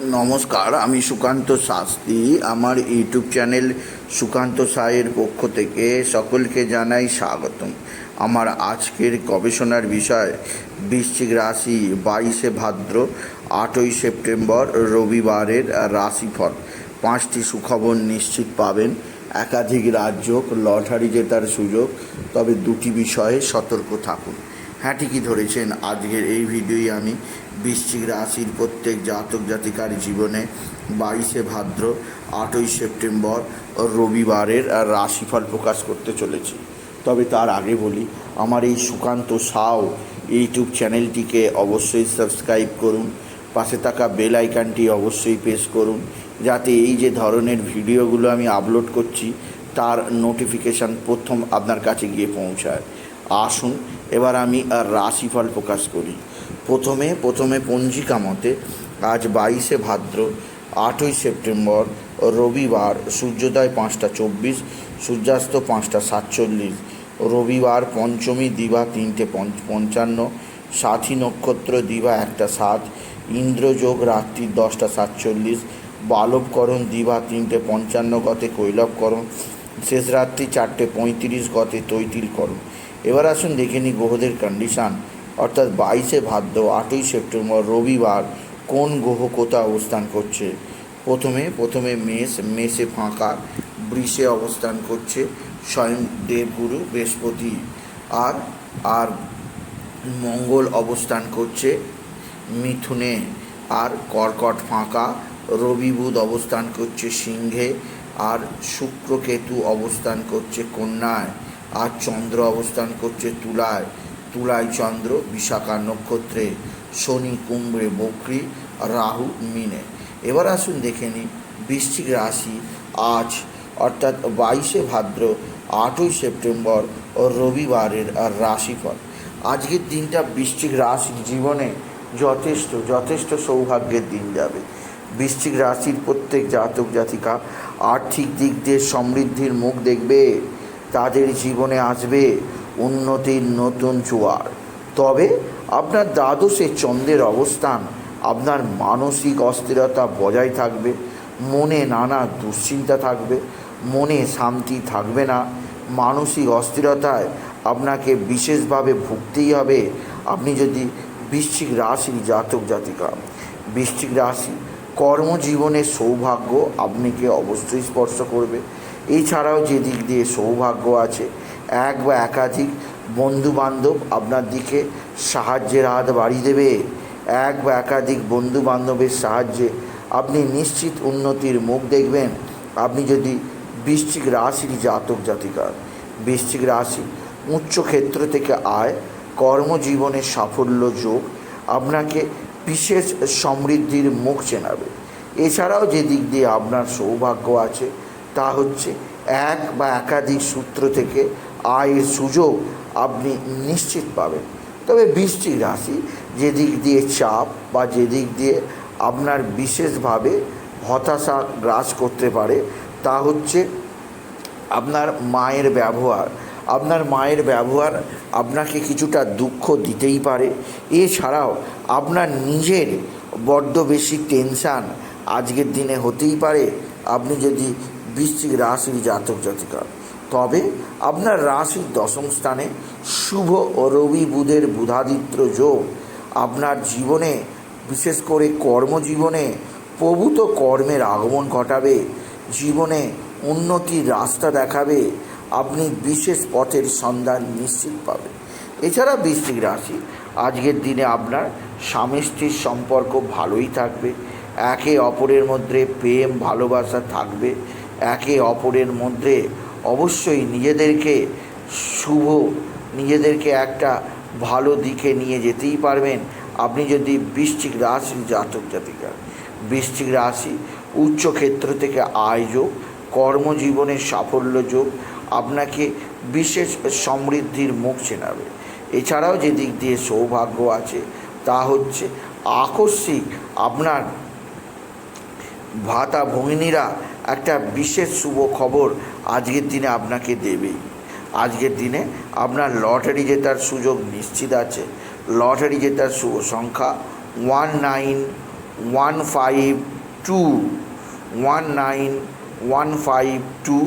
নমস্কার, আমি সুকান্ত শাস্ত্রী। আমার ইউটিউব চ্যানেল সুকান্ত সায়ের পক্ষ থেকে সকলকে জানাই স্বাগতম। আমার আজকের গবেষণার বিষয়, বৃশ্চিক রাশি বাইশে ভাদ্র, আটই সেপ্টেম্বর, রবিবারের রাশিফল। পাঁচটি সুখবর নিশ্চিত পাবেন। একাধিক রাজ্য লটারি জেতার সুযোগ, তবে দুটি বিষয়ে সতর্ক থাকুন। হ্যাঁ ঠিকই ধরেছেন। আজকের এই ভিডিওই আমি বৃশ্চিক রাশির প্রত্যেক জাতক জাতিকার জীবনে বাইশে ভাদ্র, আটই সেপ্টেম্বর রবিবারের রাশিফল প্রকাশ করতে চলেছি। তবে তার আগে বলি, আমার এই সুকান্ত সাও ইউটিউব চ্যানেলটিকে অবশ্যই সাবস্ক্রাইব করুন, পাশে থাকা বেল আইকনটি অবশ্যই প্রেস করুন, যাতে এই যে ধরনের ভিডিওগুলো আমি আপলোড করছি, তার নোটিফিকেশান প্রথম আপনার কাছে গিয়ে পৌঁছায়। আসুন এবার আমি আর রাশিফল প্রকাশ করি। প্রথমে প্রথমে পঞ্জিকা মতে, আজ বাইশে ভাদ্র, আটই সেপ্টেম্বর, রবিবার সূর্যোদয় পাঁচটা চব্বিশ, সূর্যাস্ত পাঁচটা সাতচল্লিশ, রবিবার পঞ্চমী দিবা তিনটে পঞ্চান্ন, সাথী নক্ষত্র দিবা একটা সাত, ইন্দ্রযোগ রাত্রি দশটা সাতচল্লিশ, বালবকরণ দিবা তিনটে পঞ্চান্ন গতে কৈলবকরণ, শেষ রাত্রি চারটে পঁয়ত্রিশ গতে তৈতিলকরণ। এবার আসুন দেখে নিই গ্রহদের কন্ডিশান অর্থাৎ বাইশে ভাদ্র, আটই সেপ্টেম্বর, রবিবার কোন গ্রহ কোথা অবস্থান করছে? প্রথমে প্রথমে মেষ, মেষে ফাঁকা, বৃষে অবস্থান করছে, স্বয়ং দেবগুরু, বৃহস্পতি, আর আর মঙ্গল অবস্থান করছে, মিথুনে, আর কর্কট ফাঁকা, রবি বুধ অবস্থান করছে সিংহে, আর শুক্র কেতু অবস্থান করছে কন্যায়। আর চন্দ্র অবস্থান করছে তুলায়। তুলায় চন্দ্র, বিশাখা নক্ষত্রে, শনি, কুম্ভে, বকরি, রাহু, মিনে। এবার আসুন দেখে নিই, বৃশ্চিক রাশি আজ, অর্থাৎ বাইশে ভাদ্র, আটই সেপ্টেম্বর ও রবিবারের রাশিফল। আজকের দিনটা বৃশ্চিক রাশির জীবনে যথেষ্ট যথেষ্ট সৌভাগ্যের দিন যাবে। বৃশ্চিক রাশির প্রত্যেক জাতক জাতিকা আর্থিক দিক দিয়ে সমৃদ্ধির মুখ দেখবে। তাদের জীবনে আসবে উন্নতির নতুন জোয়ার। তবে আপনার দ্বাদশে চন্দ্রের অবস্থান, আপনার মানসিক অস্থিরতা বজায় থাকবে, মনে নানা দুশ্চিন্তা থাকবে, মনে শান্তি থাকবে না, মানসিক অস্থিরতায় আপনাকে বিশেষভাবে ভুগতেই হবে। আপনি যদি বৃশ্চিক রাশির জাতক জাতিকা, বৃশ্চিক রাশি কর্মজীবনের সৌভাগ্য আপনাকে অবশ্যই স্পর্শ করবে। এছাড়াও যে দিক দিয়ে সৌভাগ্য আছে, এক বা একাধিক বন্ধু বান্ধব আপনার দিকে সাহায্যের হাত বাড়িয়ে দেবে। এক বা একাধিক বন্ধু বান্ধবের সাহায্যে আপনি নিশ্চিত উন্নতির মুখ দেখবেন। আপনি যদি বৃশ্চিক রাশির জাতক জাতিকার, বৃশ্চিক রাশি উচ্চ ক্ষেত্র থেকে আয়, কর্মজীবনে সাফল্য যোগ আপনাকে বিশেষ সমৃদ্ধির মুখ চেনাবে। এছাড়াও যে দিক দিয়ে আপনার সৌভাগ্য আছে তা হচ্ছে এক বা একাধিক সূত্র থেকে আয়ের সুযোগ আপনি নিশ্চিত পাবেন। তবে বৃষ্টিক রাশি যেদিক দিয়ে চাপ বা যেদিক দিয়ে আপনার বিশেষভাবে হতাশা গ্রাস করতে পারে, তা হচ্ছে আপনার মায়ের ব্যবহার। আপনার মায়ের ব্যবহার আপনাকে কিছুটা দুঃখ দিতেই পারে। এছাড়াও আপনার নিজের বড্ড বেশি টেনশান আজকের দিনে হতেই পারে। আপনি যদি বৃশ্চিক রাশির জাতক জাতিকা তবে আপনার রাশির দশম স্থানে শুভ ও রবি বুধের বুধাদিত্য যোগ। আপনার জীবনে, বিশেষ করে কর্মজীবনে, প্রভূত কর্মের আগমন ঘটাবে। জীবনে উন্নতির রাস্তা দেখাবে। আপনি বিশেষ পথের সন্ধান নিশ্চিত পাবেন। এছাড়া বৃশ্চিক রাশি, আজকের দিনে আপনার স্বামী স্ত্রীর সম্পর্ক ভালোই থাকবে। একে অপরের মধ্যে প্রেম, ভালোবাসা থাকবে। একে অপরের মধ্যে অবশ্যই নিজেদেরকে শুভ, নিজেদেরকে একটা ভালো দিকে নিয়ে যেতেই পারবেন। আপনি যদি বৃশ্চিক রাশির জাতক জাতিকা, বৃশ্চিক রাশি উচ্চ ক্ষেত্র থেকে আয় যোগ কর্মজীবনের সাফল্য যোগ, আপনাকে বিশেষ সমৃদ্ধির মুখ চেনাবে। এছাড়াও যে দিক দিয়ে সৌভাগ্য আছে, তা হচ্ছে আকস্মিক আপনার ভাতা ভগিনীরা একটা বিশেষ শুভ খবর আজকের দিনে আপনাকে দেবেই আজকের দিনে আপনার লটারি জেতার সুযোগ নিশ্চিত আছে। লটারি জেতার শুভ সংখ্যা one nine one five two, one nine one five two,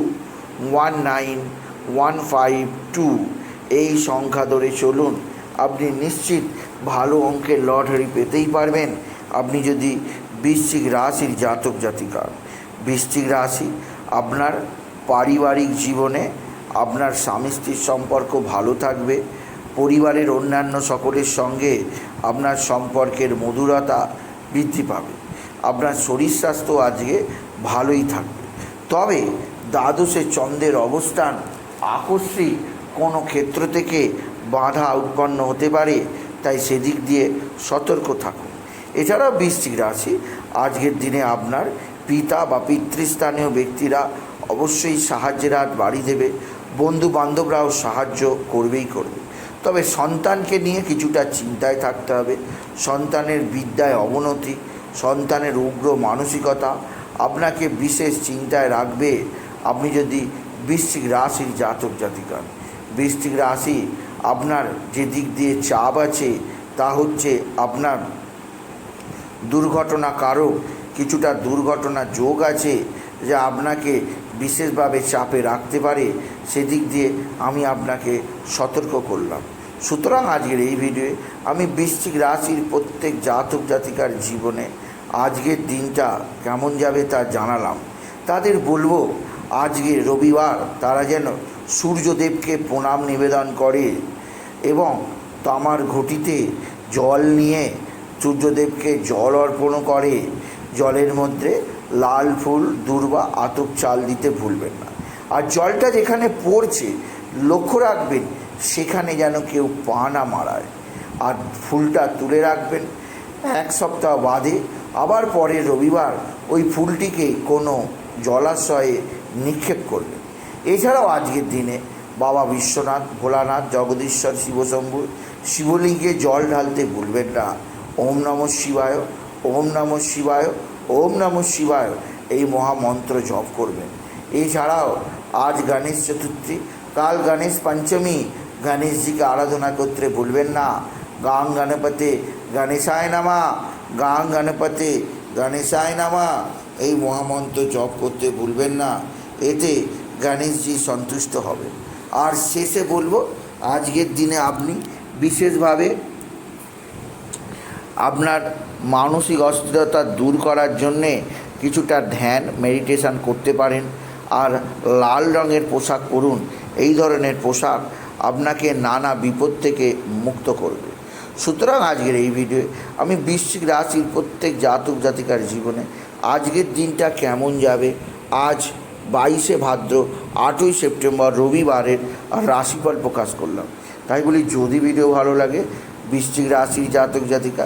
one nine one five two. এই সংখ্যা ধরে চলুন, আপনি নিশ্চিত ভালো অঙ্কের লটারি পেতেই পারবেন। আপনি যদি বৃশ্চিক রাশির জাতক জাতিকা বৃশ্চিক রাশি, আপনার পারিবারিক জীবনে আপনার স্বামী স্ত্রীর সম্পর্ক ভালো থাকবে, পরিবারের অন্যান্য সকলের সঙ্গে আপনার সম্পর্কের মধুরতা বৃদ্ধি পাবে, আপনার শরীর স্বাস্থ্য আজকে ভালোই থাকবে। তবে দ্বাদশে চন্দ্রের অবস্থান আকস্মিক, কোনো ক্ষেত্র থেকে বাধা উৎপন্ন হতে পারে, তাই সেদিক দিয়ে সতর্ক থাকুন। এছাড়াও বৃশ্চিক রাশি, আজকের দিনে আপনার পিতা বা পিতৃস্থানীয় ব্যক্তিরা অবশ্যই সাহায্যের হাত বাড়ি দেবে। বন্ধু বান্ধবরাও সাহায্য করবেই করবে। তবে সন্তানকে নিয়ে কিছুটা চিন্তায় থাকতে হবে। সন্তানের বিদ্যায় অবনতি, সন্তানের উগ্র মানসিকতা আপনাকে বিশেষ চিন্তায় রাখবে। আপনি যদি বৃশ্চিক রাশির জাতক জাতিকান বৃশ্চিক রাশি আপনার যে দিক দিয়ে চাপ আছে তা হচ্ছে আপনার দুর্ঘটনা কারক কিছুটা দুর্ঘটনা যোগ আছে যা আপনাকে বিশেষভাবে চাপে রাখতে পারে, সেদিক দিয়ে আমি আপনাকে সতর্ক করলাম। সুতরাং আজকের এই ভিডিওয়ে আমি বৃশ্চিক রাশির প্রত্যেক জাতক জাতিকার জীবনে আজকের দিনটা কেমন যাবে তা জানালাম। তাদের বলব, আজকে রবিবার তারা যেন সূর্যদেবকে প্রণাম নিবেদন করে এবং তামার ঘটিতে জল নিয়ে সূর্যদেবকে জল অর্পণ করে। জলের মধ্যে লাল ফুল, দূর্বা, আতপ চাল দিতে ভুলবেন না। আর জলটা যেখানে পড়ছে, লক্ষ্য রাখবেন, সেখানে যেন কেউ পা না মারায়। আর ফুলটা তুলে রাখবেন। এক সপ্তাহ বাদে আবার পরে রবিবার ওই ফুলটিকে কোনো জলাশয়ে নিক্ষেপ করবেন এছাড়াও আজকের দিনে বাবা বিশ্বনাথ, ভোলানাথ, জগদীশ্বর, শিবশম্ভু, শিবলিঙ্গে জল ঢালতে ভুলবেন না। ওম নম শিবায়। ওম নম শিবায়, ওম নম শিবায় এই মহামন্ত্র জপ করবেন। এছাড়াও আজ গণেশ চতুর্থী, কাল গণেশ পঞ্চমী, গণেশজিকে আরাধনা করতে ভুলবেন না। গাং গণপতে গণেশায় নামা, গাং গণপতে গণেশায় নামা, এই মহামন্ত্র জপ করতে ভুলবেন না। এতে গণেশজি সন্তুষ্ট হবে আর শেষে বলব, আজকের দিনে আপনি বিশেষভাবে আপনার মানসিক অস্থিরতা দূর করার জন্যে কিছুটা ধ্যান মেডিটেশন করতে পারেন। আর লাল রঙের পোশাক পরুন। এই ধরনের পোশাক আপনাকে নানা বিপদ থেকে মুক্ত করবে। সুতরাং আজকের এই ভিডিওয়ে আমি বৃশ্চিক রাশির প্রত্যেক জাতক জাতিকার জীবনে আজকের দিনটা কেমন যাবে? আজ বাইশে ভাদ্র, আটই সেপ্টেম্বর, রবিবারের রাশিফল প্রকাশ করলাম। তাই বলি যদি ভিডিও ভালো লাগে, বৃশ্চিক রাশির জাতক জাতিকা